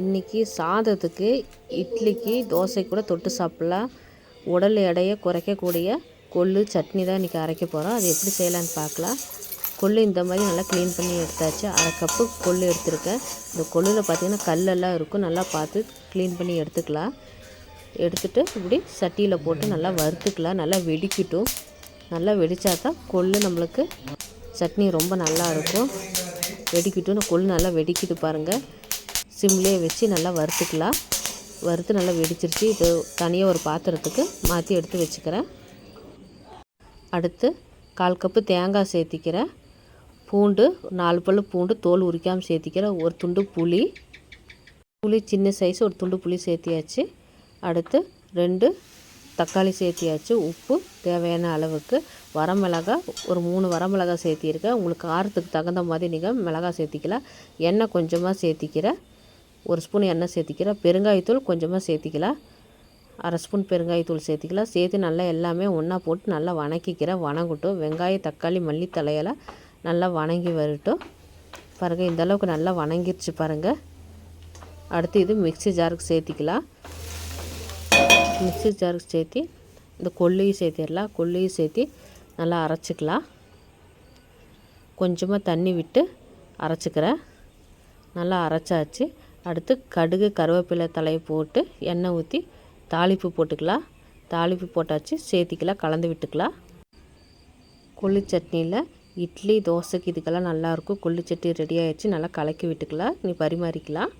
இன்றைக்கி சாதத்துக்கு இட்லிக்கு தோசை கூட தொட்டு சாப்பிட்லாம் உடல் எடையை குறைக்கக்கூடிய கொள்ளு சட்னி தான் இன்றைக்கி அரைக்க போகிறோம் அது எப்படி செய்யலான்னு பார்க்கலாம் கொள்ளு இந்த மாதிரி நல்லா க்ளீன் பண்ணி எடுத்தாச்சு. அரை கப்பு கொள்ளு எடுத்திருக்கேன். இந்த கொள்ளில் பார்த்திங்கன்னா கல்லெல்லாம் இருக்கும். நல்லா பார்த்து க்ளீன் பண்ணி எடுத்துக்கலாம். எடுத்துட்டு இப்படி சட்டியில் போட்டு நல்லா வறுத்துக்கலாம். நல்லா வெடிக்கட்டும். நல்லா வெடித்தா தான் கொள்ளு நம்மளுக்கு சட்னி ரொம்ப நல்லா இருக்கும். வெடிக்கட்டும் கொள்ளு நல்லா வெடிக்குது பாருங்கள் சிம்லேயே வச்சு நல்லா வறுத்துக்கலாம். வறுத்து நல்லா வெடிச்சிருச்சு. இது தனியாக ஒரு பாத்திரத்துக்கு மாற்றி எடுத்து வச்சுக்கிறேன். அடுத்து கால் கப்பு தேங்காய் சேர்த்திக்கிறேன். பூண்டு நாலு பல்லு பூண்டு தோல் உரிக்காமல் சேர்த்திக்கிறேன். ஒரு துண்டு புளி. புளி சின்ன சைஸ் ஒரு துண்டு புளி சேர்த்தியாச்சு. அடுத்து ரெண்டு தக்காளி சேர்த்தியாச்சு. உப்பு தேவையான அளவுக்கு. வரமிளகா ஒரு மூணு வரமிளகா சேர்த்திருக்கேன் உங்களுக்கு காரத்துக்கு தகுந்த மாதிரி நீங்கள் மிளகா சேர்த்திக்கலாம். எண்ணெய் கொஞ்சமாக சேர்த்திக்கிறேன். ஒரு ஸ்பூன் எண்ணெய் சேர்த்திக்கிறேன் பெருங்காயத்தூள் கொஞ்சமாக சேர்த்திக்கலாம். அரை ஸ்பூன் பெருங்காயத்தூள் சேர்த்திக்கலாம். சேர்த்து நல்லா எல்லாமே ஒன்றா போட்டு நல்லா வணக்கிக்கிறேன் வணங்கட்டும். வெங்காயம் தக்காளி மல்லி தலையெல்லாம் நல்லா வணங்கி வரட்டும். பாருங்கள் இந்தளவுக்கு நல்லா வணங்கிருச்சு பாருங்கள் அடுத்து இது மிக்ஸி ஜாருக்கு சேர்த்திக்கலாம். மிக்ஸி ஜாருக்கு சேர்த்தி இந்த கொள்ளையும் சேர்த்திடலாம். கொள்ளையும் சேர்த்தி நல்லா அரைச்சிக்கலாம். கொஞ்சமாக தண்ணி விட்டு அரைச்சிக்கிறேன். நல்லா அரைச்சாச்சு. அடுத்து கடுகு கருவேப்பிலை தலையை போட்டு எண்ணெய் ஊற்றி தாளிப்பு போட்டுக்கலாம். தாளிப்பு போட்டாச்சு சேர்த்திக்கலாம் கலந்து விட்டுக்கலாம். கொள்ளு சட்னியில் இட்லி தோசைக்கு இதுக்கெல்லாம் நல்லாயிருக்கும் கொள்ளு சட்னி ரெடி ஆயிடுச்சு நல்லா கலக்கி விட்டுக்கலாம். நீ பரிமாறிக்கலாம்.